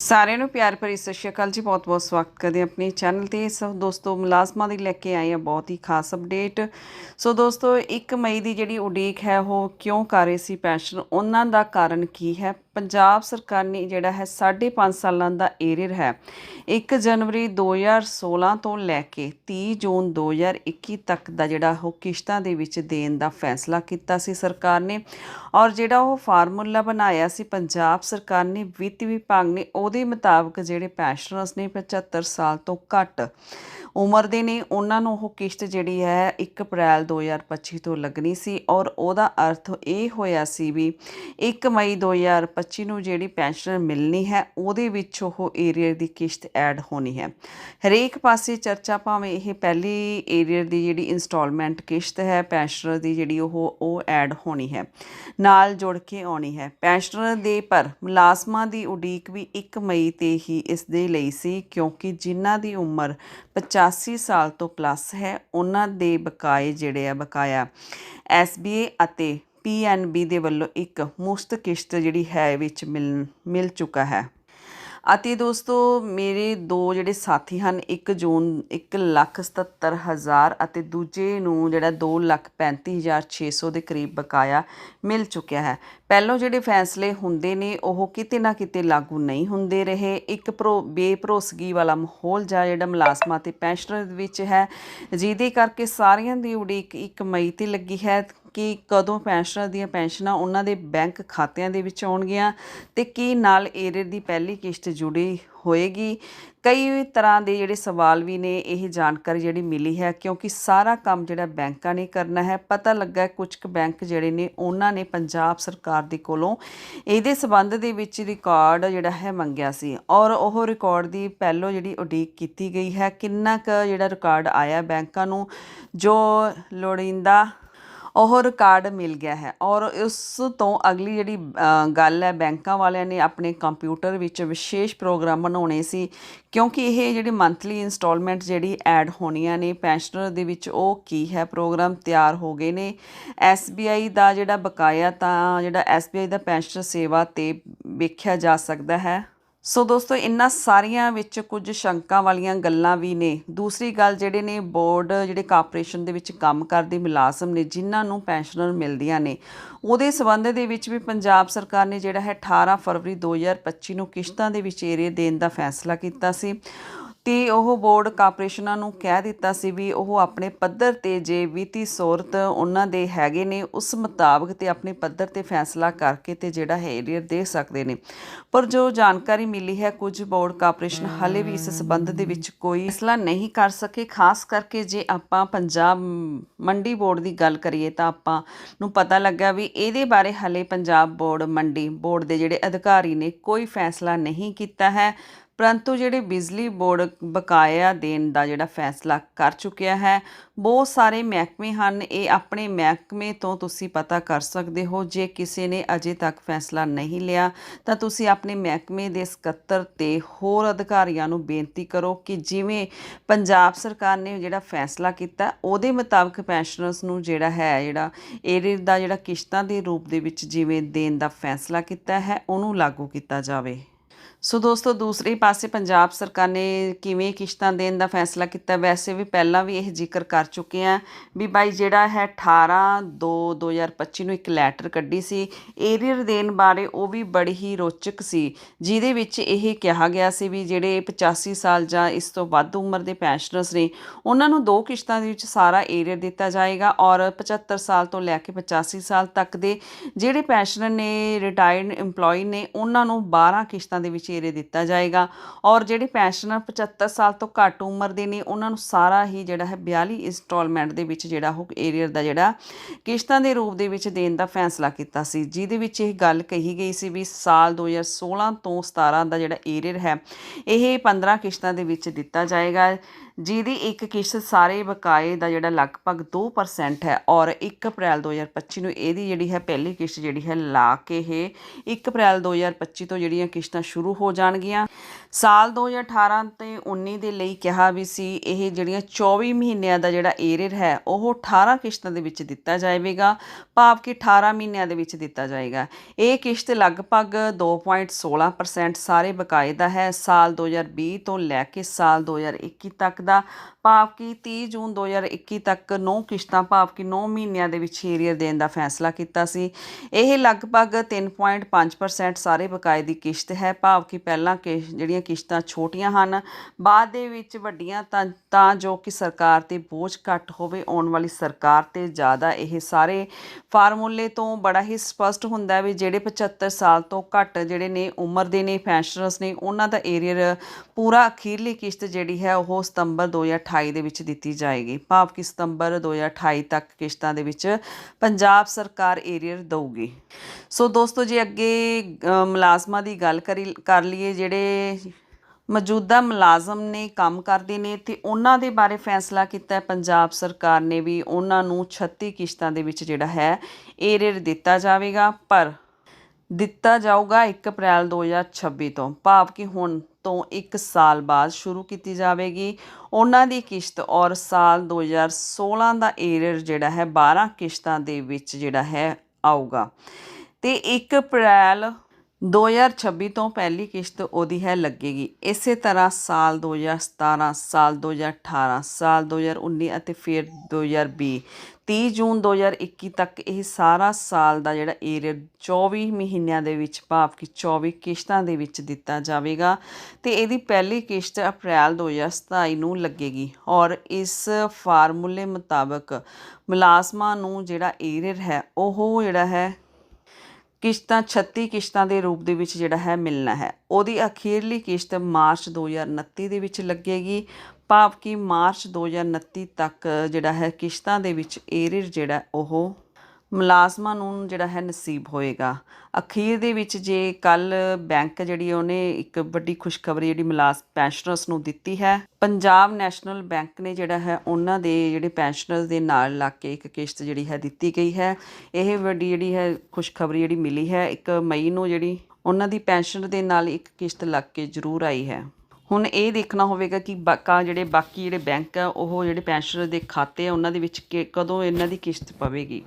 ਸਾਰਿਆਂ ਨੂੰ ਪਿਆਰ ਭਰੀ ਸਤਿ ਸ਼੍ਰੀ ਅਕਾਲ ਜੀ। ਬਹੁਤ-ਬਹੁਤ ਸਵਾਗਤ ਕਰਦੇ ਆਪਣੇ ਚੈਨਲ ਤੇ। ਸੋ ਦੋਸਤੋ, ਮੁਲਾਜ਼ਮਾਂ ਦੀ ਲੈ ਕੇ ਆਏ ਹਾਂ ਬਹੁਤ ਹੀ ਖਾਸ ਅਪਡੇਟ ਸੋ ਦੋਸਤੋ 1 ਮਈ ਦੀ ਜਿਹੜੀ ਉਡੀਕ ਹੈ, ਉਹ ਕਿਉਂ ਕਰ ਰਹੀ ਸੀ ਪੈਨਸ਼ਨ? ਉਹਨਾਂ ਦਾ ਕਾਰਨ ਕੀ ਹੈ? ਪੰਜਾਬ ਸਰਕਾਰ ਨੇ ਜਿਹੜਾ ਹੈ 5.5 ਸਾਲਾਂ ਦਾ ਏਰੀਅਰ ਹੈ 1 ਜਨਵਰੀ 2016 ਤੋਂ ਲੈ ਕੇ 30 ਜੂਨ 2021 ਤੱਕ ਦਾ ਜਿਹੜਾ ਉਹ ਕਿਸ਼ਤਾਂ ਦੇ ਵਿੱਚ ਦੇਣ ਦਾ ਫੈਸਲਾ ਕੀਤਾ ਸੀ ਸਰਕਾਰ ਨੇ ਔਰ ਜਿਹੜਾ ਉਹ ਫਾਰਮੂਲਾ ਬਣਾਇਆ ਸੀ ਪੰਜਾਬ ਸਰਕਾਰ ਨੇ, ਵਿੱਤ ਵਿਭਾਗ ਨੇ, ਉਹਦੇ ਮੁਤਾਬਕ ਜਿਹੜੇ ਪੈਨਸ਼ਨਰਸ ਨੇ 75 ਸਾਲ ਤੋਂ ਘੱਟ ਉਮਰ ਦੇ ਨੇ, ਉਹਨਾਂ ਨੂੰ ਉਹ ਕਿਸ਼ਤ ਜਿਹੜੀ ਹੈ 1 ਅਪ੍ਰੈਲ 2025 ਤੋਂ ਲੱਗਣੀ ਸੀ ਔਰ ਉਹਦਾ ਅਰਥ ਇਹ ਹੋਇਆ ਸੀ ਵੀ 1 ਮਈ 2025 ਨੂੰ ਜਿਹੜੀ ਪੈਨਸ਼ਨ ਮਿਲਣੀ ਹੈ, ਉਹਦੇ ਵਿੱਚ ਉਹ ਏਰੀਅਰ ਦੀ ਕਿਸ਼ਤ ਐਡ ਹੋਣੀ ਹੈ। ਹਰੇਕ ਪਾਸੇ ਚਰਚਾ ਭਾਵੇਂ ਇਹ ਪਹਿਲੀ ਏਰੀਅਰ ਦੀ ਜਿਹੜੀ ਇਨਸਟਾਲਮੈਂਟ ਕਿਸ਼ਤ ਹੈ, ਪੈਨਸ਼ਨਰ ਦੀ ਜਿਹੜੀ ਉਹ ਉਹ ਐਡ ਹੋਣੀ ਹੈ, ਨਾਲ ਜੁੜ ਕੇ ਆਉਣੀ ਹੈ। ਪੈਨਸ਼ਨਰ ਦੇ ਪਰ ਮੁਲਾਜ਼ਮਾਂ ਦੀ ਉਡੀਕ ਵੀ 1 ਮਈ ਤੇ ਹੀ ਇਸ ਦੇ ਲਈ ਸੀ ਕਿਉਂਕਿ ਜਿਨ੍ਹਾਂ ਦੀ ਉਮਰ 85 ਸਾਲ ਤੋਂ ਪਲੱਸ ਹੈ, ਉਹਨਾਂ ਦੇ ਬਕਾਏ ਜਿਹੜੇ ਆ, ਬਕਾਇਆ SBA ਅਤੇ PNB ਦੇ ਵੱਲੋਂ ਇੱਕ ਮੁਫਤ ਕਿਸ਼ਤ ਜਿਹੜੀ ਹੈ, ਵਿੱਚ ਮਿਲ ਮਿਲ ਚੁੱਕਾ ਹੈ। ਅਤੇ ਦੋਸਤੋ, ਮੇਰੇ ਦੋ ਜਿਹੜੇ ਸਾਥੀ ਹਨ, ਇੱਕ ਜੂਨ 177000 ਅਤੇ ਦੂਜੇ ਨੂੰ ਜਿਹੜਾ 235600 ਦੇ ਕਰੀਬ ਬਕਾਇਆ ਮਿਲ ਚੁੱਕਿਆ ਹੈ। ਪਹਿਲੋਂ ਜਿਹੜੇ ਫੈਸਲੇ ਹੁੰਦੇ ਨੇ, ਉਹ ਕਿਤੇ ਨਾ ਕਿਤੇ ਲਾਗੂ ਨਹੀਂ ਹੁੰਦੇ ਰਹੇ। ਇੱਕ ਭਰੋ, ਬੇਭਰੋਸਗੀ ਵਾਲਾ ਮਾਹੌਲ ਜਾਂ ਜਿਹੜਾ ਮੁਲਾਜ਼ਮਾਂ ਤੇ ਪੈਨਸ਼ਨਰ ਵਿੱਚ ਹੈ, ਜਿਹਦੇ ਕਰਕੇ ਸਾਰਿਆਂ ਦੀ ਉਡੀਕ 1 ਮਈ ਤੇ ਲੱਗੀ ਹੈ। ਕਿ ਕਦੋਂ ਪੈਨਸ਼ਨਰ ਦੀਆਂ ਪੈਨਸ਼ਨਾਂ ਉਹਨਾਂ ਦੇ ਬੈਂਕ ਖਾਤਿਆਂ ਦੇ ਵਿੱਚ ਆਉਣਗੀਆਂ ਤੇ ਕੀ ਨਾਲ ਏਰੀਅਰ ਦੀ ਪਹਿਲੀ ਕਿਸ਼ਤ ਜੁੜੀ ਹੋਏਗੀ? ਕਈ ਤਰ੍ਹਾਂ ਦੇ ਜਿਹੜੇ ਸਵਾਲ ਵੀ ਨੇ, ਇਹ ਜਾਣਕਾਰੀ ਜਿਹੜੀ ਮਿਲੀ ਹੈ, ਕਿਉਂਕਿ ਸਾਰਾ ਕੰਮ ਜਿਹੜਾ ਬੈਂਕਾਂ ਨੇ ਕਰਨਾ ਹੈ, ਪਤਾ ਲੱਗਾ ਕੁਝ ਕੁ ਬੈਂਕ ਜਿਹੜੇ ਨੇ, ਉਹਨਾਂ ਨੇ ਪੰਜਾਬ ਸਰਕਾਰ ਦੇ ਕੋਲੋਂ ਇਹਦੇ ਸਬੰਧ ਦੇ ਵਿੱਚ ਰਿਕਾਰਡ ਜਿਹੜਾ ਹੈ ਮੰਗਿਆ ਸੀ ਔਰ ਉਹ ਰਿਕਾਰਡ ਦੀ ਪਹਿਲੋਂ ਜਿਹੜੀ ਉਡੀਕ ਕੀਤੀ ਗਈ ਹੈ, ਕਿੰਨਾ ਕੁ ਜਿਹੜਾ ਰਿਕਾਰਡ ਆਇਆ ਬੈਂਕਾਂ ਨੂੰ, ਜੋ ਲੋੜੀਂਦਾ ਉਹ ਰਿਕਾਰਡ ਮਿਲ ਗਿਆ ਹੈ। ਔਰ ਉਸ ਤੋਂ ਅਗਲੀ ਜਿਹੜੀ ਗੱਲ ਹੈ, ਬੈਂਕਾਂ ਵਾਲਿਆਂ ਨੇ ਆਪਣੇ ਕੰਪਿਊਟਰ ਵਿੱਚ ਵਿਸ਼ੇਸ਼ ਪ੍ਰੋਗਰਾਮ ਬਣਾਉਣੇ ਸੀ। ਕਿਉਂਕਿ ਇਹ ਜਿਹੜੀ ਮੰਥਲੀ ਇਨਸਟਾਲਮੈਂਟ ਜਿਹੜੀ ਐਡ ਹੋਣੀਆਂ ਨੇ ਪੈਨਸ਼ਨਰ ਦੇ ਵਿੱਚ ਉਹ ਕੀ ਹੈ? ਪ੍ਰੋਗਰਾਮ ਤਿਆਰ ਹੋ ਗਏ ਨੇ। SBI ਦਾ ਜਿਹੜਾ ਬਕਾਇਆ ਤਾਂ ਜਿਹੜਾ SBI ਦਾ ਪੈਨਸ਼ਨਰ ਸੇਵਾ ਤੇ ਵੇਖਿਆ ਜਾ ਸਕਦਾ ਹੈ। ਸੋ ਦੋਸਤੋ, ਇਨ੍ਹਾਂ ਸਾਰੀਆਂ ਵਿੱਚ ਕੁਝ ਸ਼ੰਕਾਂ ਵਾਲੀਆਂ ਗੱਲਾਂ ਵੀ ਨੇ। ਦੂਸਰੀ ਗੱਲ ਜਿਹੜੇ ਨੇ, ਬੋਰਡ ਜਿਹੜੇ ਕਾਰਪੋਰੇਸ਼ਨ ਦੇ ਵਿੱਚ ਕੰਮ ਕਰਦੇ ਮੁਲਾਜ਼ਮ ਨੇ, ਜਿਨ੍ਹਾਂ ਨੂੰ ਪੈਨਸ਼ਨਰ ਮਿਲਦੀਆਂ ਨੇ, ਉਹਦੇ ਸਬੰਧ ਦੇ ਵਿੱਚ ਵੀ ਪੰਜਾਬ ਸਰਕਾਰ ਨੇ ਜਿਹੜਾ ਹੈ 18 ਫਰਵਰੀ 2025 ਨੂੰ ਕਿਸ਼ਤਾਂ ਦੇ ਵਿੱਚ ਏਰੀਆ ਦੇਣ ਦਾ ਫੈਸਲਾ ਕੀਤਾ ਸੀ। ਤੇ ਉਹ ਬੋਰਡ ਕਾਰਪੋਰੇਸ਼ਨਾਂ ਨੂੰ ਕਹਿ ਦਿੱਤਾ ਸੀ ਵੀ ਉਹ ਆਪਣੇ ਪੱਧਰ ਤੇ ਜੇ ਵਿੱਤੀ ਸੋਰਤ ਉਹਨਾਂ ਦੇ ਹੈਗੇ ਨੇ, ਉਸ ਮੁਤਾਬਕ ਤੇ ਆਪਣੇ ਪੱਧਰ ਤੇ ਫੈਸਲਾ ਕਰਕੇ ਤੇ ਜਿਹੜਾ ਹੈ ਏਰੀਅਰ ਦੇ ਸਕਦੇ ਨੇ। ਪਰ ਜੋ ਜਾਣਕਾਰੀ ਮਿਲੀ ਹੈ, ਕੁਝ ਬੋਰਡ ਕਾਰਪੋਰੇਸ਼ਨ ਹਾਲੇ ਵੀ ਇਸ ਸਬੰਧ ਦੇ ਵਿੱਚ ਕੋਈ ਫੈਸਲਾ ਨਹੀਂ ਕਰ ਸਕੇ। ਖਾਸ ਕਰਕੇ ਜੇ ਆਪਾਂ ਪੰਜਾਬ ਮੰਡੀ ਬੋਰਡ ਦੀ ਗੱਲ ਕਰੀਏ ਤਾਂ ਆਪਾਂ ਨੂੰ ਪਤਾ ਲੱਗਾ ਵੀ ਇਹਦੇ ਬਾਰੇ ਹਾਲੇ ਪੰਜਾਬ ਬੋਰਡ ਮੰਡੀ ਬੋਰਡ ਦੇ ਜਿਹੜੇ ਅਧਿਕਾਰੀ ਨੇ ਕੋਈ ਫੈਸਲਾ ਨਹੀਂ ਕੀਤਾ ਹੈ। ਪਰੰਤੂ ਜਿਹੜੇ ਬਿਜਲੀ ਬੋਰਡ ਬਕਾਇਆ ਦੇਣ ਦਾ ਜਿਹੜਾ ਫੈਸਲਾ ਕਰ ਚੁੱਕਿਆ ਹੈ, ਬਹੁਤ ਸਾਰੇ ਮਹਿਕਮੇ ਹਨ, ਇਹ ਆਪਣੇ ਮਹਿਕਮੇ ਤੋਂ ਤੁਸੀਂ ਪਤਾ ਕਰ ਸਕਦੇ ਹੋ, ਜੇ ਕਿਸੇ ਨੇ ਅਜੇ ਤੱਕ ਫੈਸਲਾ ਨਹੀਂ ਲਿਆ, ਤਾਂ ਤੁਸੀਂ ਆਪਣੇ ਮਹਿਕਮੇ ਦੇ ਸਕੱਤਰ ਤੇ ਹੋਰ ਅਧਿਕਾਰੀਆਂ ਨੂੰ ਬੇਨਤੀ ਕਰੋ ਕਿ ਜਿਵੇਂ ਪੰਜਾਬ ਸਰਕਾਰ ਨੇ ਜਿਹੜਾ ਫੈਸਲਾ ਕੀਤਾ, ਉਹਦੇ ਮੁਤਾਬਕ ਪੈਨਸ਼ਨਰਸ ਨੂੰ ਜਿਹੜਾ ਹੈ, ਜਿਹੜਾ ਏਰੀਅਰ ਦਾ ਜਿਹੜਾ ਕਿਸ਼ਤਾਂ ਦੇ ਰੂਪ ਦੇ ਵਿੱਚ ਜਿਵੇਂ ਦੇਣ ਦਾ ਫੈਸਲਾ ਕੀਤਾ ਹੈ, ਉਹਨੂੰ ਲਾਗੂ ਕੀਤਾ ਜਾਵੇ। ਸੋ ਦੋਸਤੋ, ਦੂਸਰੇ ਪਾਸੇ ਪੰਜਾਬ ਸਰਕਾਰ ਨੇ ਕਿਵੇਂ ਕਿਸ਼ਤਾਂ ਦੇਣ ਦਾ ਫੈਸਲਾ ਕੀਤਾ, ਵੈਸੇ ਵੀ ਪਹਿਲਾਂ ਵੀ ਇਹ ਜ਼ਿਕਰ ਕਰ ਚੁੱਕੇ ਆ ਵੀ ਬਾਈ ਜਿਹੜਾ ਹੈ 18 2 2025 ਨੂੰ ਇੱਕ ਲੈਟਰ ਕੱਢੀ ਸੀ, ਏਰੀਅਰ ਦੇਣ ਬਾਰੇ ਉਹ ਵੀ ਬੜੀ ਹੀ ਰੋਚਕ ਸੀ, ਜਿਹਦੇ ਵਿੱਚ ਇਹ ਕਿਹਾ ਗਿਆ ਸੀ ਵੀ ਜਿਹੜੇ 85 ਸਾਲ ਜਾਂ ਇਸ ਤੋਂ ਵੱਧ ਉਮਰ ਦੇ ਪੈਨਸ਼ਨਰਸ ਨੇ, ਉਹਨਾਂ ਨੂੰ ਦੋ ਕਿਸ਼ਤਾਂ ਦੇ ਵਿੱਚ ਸਾਰਾ ਏਰੀਅਰ ਦਿੱਤਾ ਜਾਏਗਾ ਔਰ 75 ਸਾਲ ਤੋਂ ਲੈ ਕੇ 85 ਸਾਲ ਤੱਕ ਦੇ ਜਿਹੜੇ ਪੈਨਸ਼ਨਰ ਨੇ ਰਿਟਾਇਰਡ EMPLOYE ਨੇ, ਉਹਨਾਂ ਨੂੰ 12 ਕਿਸ਼ਤਾਂ ਦੇ ਵਿੱਚ ਏਰੀਅਰ ਦਿੱਤਾ ਜਾਏਗਾ। ਔਰ ਜਿਹੜੇ ਪੈਨਸ਼ਨਰ 75 ਸਾਲ ਤੋਂ ਘੱਟ ਉਮਰ ਦੇ ਨੇ, ਉਹਨਾਂ ਨੂੰ ਸਾਰਾ ਹੀ ਜਿਹੜਾ ਹੈ 42 ਇੰਸਟਾਲਮੈਂਟ ਦੇ ਵਿੱਚ ਜਿਹੜਾ ਉਹ ਏਰੀਅਰ ਦਾ ਜਿਹੜਾ ਕਿਸ਼ਤਾਂ ਦੇ ਰੂਪ ਦੇ ਵਿੱਚ ਦੇਣ ਦਾ ਫੈਸਲਾ ਕੀਤਾ ਸੀ। ਜਿਹਦੇ ਵਿੱਚ ਇਹ ਗੱਲ ਕਹੀ ਗਈ ਸੀ ਵੀ ਸਾਲ 2016 ਤੋਂ 17 ਦਾ ਜਿਹੜਾ ਏਰੀਅਰ ਹੈ, ਇਹ 15 ਕਿਸ਼ਤਾਂ ਦੇ ਵਿੱਚ ਦਿੱਤਾ ਜਾਏਗਾ। ਜਿਹਦੀ ਇੱਕ ਕਿਸ਼ਤ ਸਾਰੇ ਬਕਾਏ ਦਾ ਜਿਹੜਾ ਲਗਭਗ 2% ਹੈ ਔਰ 1 ਅਪ੍ਰੈਲ 2025 ਨੂੰ ਇਹਦੀ ਜਿਹੜੀ ਹੈ ਪਹਿਲੀ ਕਿਸ਼ਤ ਜਿਹੜੀ ਹੈ ਲਾ ਕੇ ਇਹ 1 ਅਪ੍ਰੈਲ 2025 ਤੋਂ ਜਿਹੜੀਆਂ ਕਿਸ਼ਤਾਂ ਸ਼ੁਰੂ ਹੋ ਜਾਣਗੀਆਂ। ਸਾਲ 2018 ਤੇ 19 ਦੇ ਲਈ ਕਿਹਾ ਵੀ ਸੀ, ਇਹ ਜਿਹੜੀਆਂ 24 ਮਹੀਨਿਆਂ ਦਾ ਜਿਹੜਾ ਏਰੀਅਰ ਹੈ, ਉਹ 18 ਕਿਸ਼ਤਾਂ ਦੇ ਵਿੱਚ ਦਿੱਤਾ ਜਾਵੇਗਾ। ਭਾਵ ਕਿ 18 ਮਹੀਨਿਆਂ ਦੇ ਵਿੱਚ ਦਿੱਤਾ ਜਾਏਗਾ। ਇਹ ਕਿਸ਼ਤ ਲਗਭਗ 2.16% ਸਾਰੇ ਬਕਾਏ ਦਾ ਹੈ। ਸਾਲ 2020 ਤੋਂ ਲੈ ਕੇ ਸਾਲ 2021 ਤੱਕ ਦਾ ਭਾਵ ਕਿ 30 ਜੂਨ 2021 ਤੱਕ 9 ਕਿਸ਼ਤਾਂ, ਭਾਵ ਕਿ 9 ਮਹੀਨਿਆਂ ਦੇ ਵਿੱਚ ਏਰੀਅਰ ਦੇਣ ਦਾ ਫੈਸਲਾ ਕੀਤਾ ਸੀ। ਇਹ ਲਗਭਗ 3.5% ਸਾਰੇ ਬਕਾਏ ਦੀ ਕਿਸ਼ਤ ਹੈ। ਭਾਵ ਕਿ ਪਹਿਲਾਂ ਕਿ ਜਿਹੜੀਆਂ ਕਿਸ਼ਤਾਂ ਛੋਟੀਆਂ ਹਨ, ਬਾਅਦ ਦੇ ਵਿੱਚ ਵੱਡੀਆਂ ਤਾਂ ਤਾਂ ਜੋ ਕਿ ਸਰਕਾਰ ਤੇ ਬੋਝ ਘੱਟ ਹੋਵੇ, ਆਉਣ ਵਾਲੀ ਸਰਕਾਰ ਤੇ ਜ਼ਿਆਦਾ ਇਹ ਸਾਰੇ ਫਾਰਮੂਲੇ ਤੋਂ ਬੜਾ ਹੀ ਸਪਸ਼ਟ ਹੁੰਦਾ ਹੈ ਵੀ ਜਿਹੜੇ 75 ਸਾਲ ਤੋਂ ਘੱਟ ਜਿਹੜੇ ਨੇ ਉਮਰ ਦੇ ਨੇ ਪੈਨਸ਼ਨਰਸ ਨੇ, ਉਹਨਾਂ ਦਾ ਏਰੀਅਰ ਪੂਰਾ ਅਖੀਰਲੀ ਕਿਸ਼ਤ ਜਿਹੜੀ ਹੈ ਉਹ ਸਤੰਬਰ 2028 ਦੇ ਵਿੱਚ ਦਿੱਤੀ ਜਾਏਗੀ। ਭਾਵ ਕਿ ਸਤੰਬਰ 2028 ਤੱਕ ਕਿਸ਼ਤਾਂ ਦੇ ਵਿੱਚ ਪੰਜਾਬ ਸਰਕਾਰ ਏਰੀਅਰ ਦਊਗੀ। ਸੋ ਦੋਸਤੋ, ਜੇ ਅੱਗੇ ਮੁਲਾਜ਼ਮਾਂ ਦੀ ਗੱਲ ਕਰੀ, ਕਰ ਲਈਏ, ਜਿਹੜੇ ਮੌਜੂਦਾ ਮੁਲਾਜ਼ਮ ਨੇ ਕੰਮ ਕਰਦੇ ਨੇ, ਤੇ ਉਹਨਾਂ ਦੇ ਬਾਰੇ ਫੈਸਲਾ ਕੀਤਾ ਪੰਜਾਬ ਸਰਕਾਰ ਨੇ ਵੀ ਉਹਨਾਂ ਨੂੰ 36 ਕਿਸ਼ਤਾਂ ਦੇ ਵਿੱਚ ਜਿਹੜਾ ਹੈ, ਏਰੀਅਰ ਦਿੱਤਾ ਜਾਵੇਗਾ। ਪਰ ਦਿੱਤਾ ਜਾਊਗਾ 1 ਅਪ੍ਰੈਲ 2026 ਤੋਂ। ਭਾਵ ਕਿ ਹੁਣ ਤੋਂ 1 ਸਾਲ ਬਾਅਦ ਸ਼ੁਰੂ ਕੀਤੀ ਜਾਵੇਗੀ। ਉਹਨਾਂ ਦੀ ਕਿਸ਼ਤ ਔਰ ਸਾਲ 2016 ਦਾ ਏਰੀਅਰ ਜਿਹੜਾ ਹੈ 12 ਕਿਸ਼ਤਾਂ ਦੇ ਵਿੱਚ ਜਿਹੜਾ ਹੈ, ਆਊਗਾ। ਤੇ 1 ਅਪ੍ਰੈਲ 2026 ਤੋਂ ਪਹਿਲੀ ਕਿਸ਼ਤ ਉਹਦੀ ਹੈ ਲੱਗੇਗੀ। ਇਸੇ ਤਰ੍ਹਾਂ ਸਾਲ 2017 ਸਾਲ 2018 ਸਾਲ 2019 ਅਤੇ ਫਿਰ 2020 30 ਜੂਨ 2021 ਤੱਕ ਇਹ ਸਾਰਾ ਸਾਲ ਦਾ ਜਿਹੜਾ ਏਰੀਅਰ 24 ਮਹੀਨਿਆਂ ਦੇ ਵਿੱਚ, ਭਾਵ ਕਿ 24 ਕਿਸ਼ਤਾਂ ਦੇ ਵਿੱਚ ਦਿੱਤਾ ਜਾਵੇਗਾ ਤੇ ਇਹਦੀ ਪਹਿਲੀ ਕਿਸ਼ਤ ਅਪ੍ਰੈਲ 2027 ਨੂੰ ਲੱਗੇਗੀ। ਔਰ ਇਸ ਫਾਰਮੂਲੇ ਮੁਤਾਬਕ ਮੁਲਾਜ਼ਮਾਂ ਨੂੰ ਜਿਹੜਾ ਏਰੀਅਰ ਹੈ, ਉਹ ਜਿਹੜਾ ਹੈ ਕਿਸ਼ਤਾਂ 36 ਕਿਸ਼ਤਾਂ ਦੇ ਰੂਪ ਦੇ ਵਿੱਚ ਜਿਹੜਾ ਹੈ ਮਿਲਣਾ ਹੈ। ਉਹਦੀ ਅਖੀਰਲੀ ਕਿਸ਼ਤ ਮਾਰਚ 2029 ਦੇ ਵਿੱਚ ਲੱਗੇਗੀ। ਭਾਵ ਕਿ ਮਾਰਚ 2029 ਤੱਕ ਜਿਹੜਾ ਹੈ ਕਿਸ਼ਤਾਂ ਦੇ ਵਿੱਚ ਏਰੀਅਰ ਜਿਹੜਾ ਉਹ ਮੁਲਾਜ਼ਮਾਂ ਨੂੰ ਜਿਹੜਾ ਹੈ ਨਸੀਬ ਹੋਏਗਾ। ਅਖੀਰ ਦੇ ਵਿੱਚ ਜੇ ਕੱਲ ਬੈਂਕ ਜਿਹੜੀ ਉਹਨੇ ਇੱਕ ਵੱਡੀ ਖੁਸ਼ਖਬਰੀ ਜਿਹੜੀ ਮੁਲਾਜ਼, ਪੈਨਸ਼ਨਰਸ ਨੂੰ ਦਿੱਤੀ ਹੈ। ਪੰਜਾਬ ਨੈਸ਼ਨਲ ਬੈਂਕ ਨੇ ਜਿਹੜਾ ਹੈ, ਉਹਨਾਂ ਦੇ ਜਿਹੜੇ ਪੈਨਸ਼ਨਰਸ ਦੇ ਨਾਲ ਲੱਗ ਕੇ ਇੱਕ ਕਿਸ਼ਤ ਜਿਹੜੀ ਹੈ ਦਿੱਤੀ ਗਈ ਹੈ। ਇਹ ਵੱਡੀ ਜਿਹੜੀ ਹੈ ਖੁਸ਼ਖਬਰੀ ਜਿਹੜੀ ਮਿਲੀ ਹੈ, ਇੱਕ ਮਈ ਨੂੰ ਜਿਹੜੀ ਉਹਨਾਂ ਦੀ ਪੈਨਸ਼ਨ ਦੇ ਨਾਲ ਇੱਕ ਕਿਸ਼ਤ ਲੱਗ ਕੇ ਜ਼ਰੂਰ ਆਈ ਹੈ। ਹੁਣ ਇਹ ਦੇਖਣਾ ਹੋਵੇਗਾ ਕਿ ਬਾਕਾ ਜਿਹੜੇ ਬਾਕੀ ਜਿਹੜੇ ਬੈਂਕ ਆ, ਉਹ ਜਿਹੜੇ ਪੈਨਸ਼ਨਰ ਦੇ ਖਾਤੇ ਆ, ਉਹਨਾਂ ਦੇ ਵਿੱਚ ਕਿ- ਕਦੋਂ ਇਹਨਾਂ ਦੀ ਕਿਸ਼ਤ ਪਵੇਗੀ।